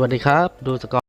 วัสดีครับ ดูสกอ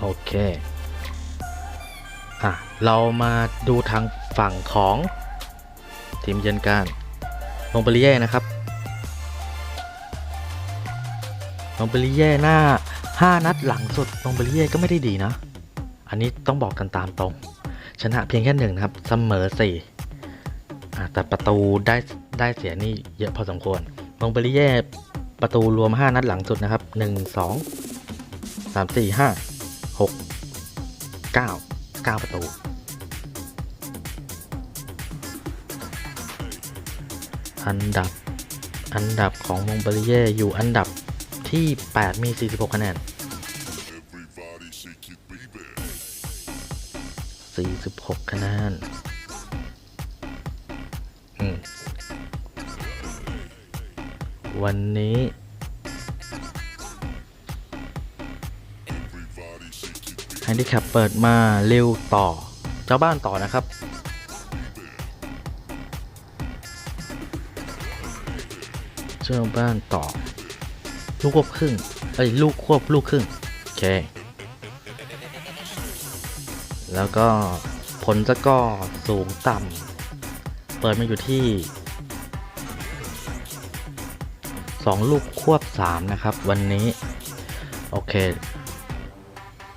โอเค อะ เรามาดูทางฝั่งของทีมเยือนกันลงเปรีเย่นะครับลงเปรีเย่หน้า 5 นัดหลังสุดลงเปรีเย่ก็ไม่ได้ดีนะ อันนี้ต้องบอกกันตามตรง ชนะเพียงแค่หนึ่งนะครับ เสมอสี่อะแต่ประตูได้ได้เสียนี่เยอะพอสมควรลงเปรีเย่ประตูรวม 5 นัดหลังสุดนะครับ 1 2 3 4 5 6 9 9 ประตู อันดับ อันดับของมงเบริเย่อยู่อันดับที่ 8 มี 46 คะแนน 46 คะแนน วันนี้ แฮนดิแคปเปิดมาเร็วต่อ เจ้าบ้านต่อนะครับ เจ้าบ้านต่อ ลูกควบครึ่งเอ้ยลูกควบลูกครึ่ง โอเค แล้วก็ผลสกอร์สูงต่ำ เปิดมาอยู่ที่ 2 ลูกควบ 3 นะครับ วันนี้ โอเค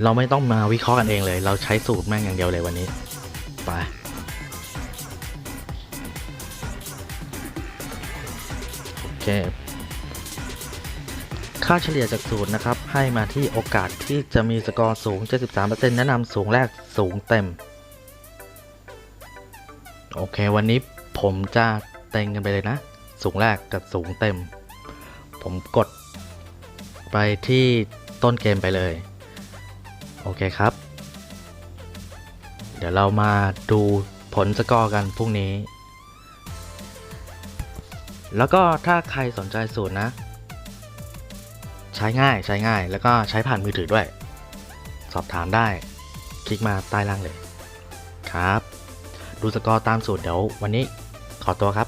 เราไม่ต้องมาวิเคราะห์กันเองเลย เราใช้สูตรแม่งอย่างเดียวเลยวันนี้ ไป โอเค ค่าเฉลี่ยจากสูตรนะครับ ให้มาที่โอกาสที่จะมีสกอร์สูง 73%แนะนำสูงแรกสูงเต็ม โอเค วันนี้ผมจะเต็งกันไปเลยนะ สูงแรกกับสูงเต็ม ผมกดไปที่ต้นเกมไปเลย อเคครับ เดี๋ยวเรามาดูผลสกอร์กันพรุ่งนี้ แล้วก็ถ้าใครสนใจสูตรนะ ใช้ง่ายใช้ง่ายแล้วก็ใช้ผ่านมือถือด้วย สอบถามได้ คลิกมาใต้ล่างเลย ครับ ดูสกอร์ตามสูตรเดี๋ยววันนี้ขอตัวครับ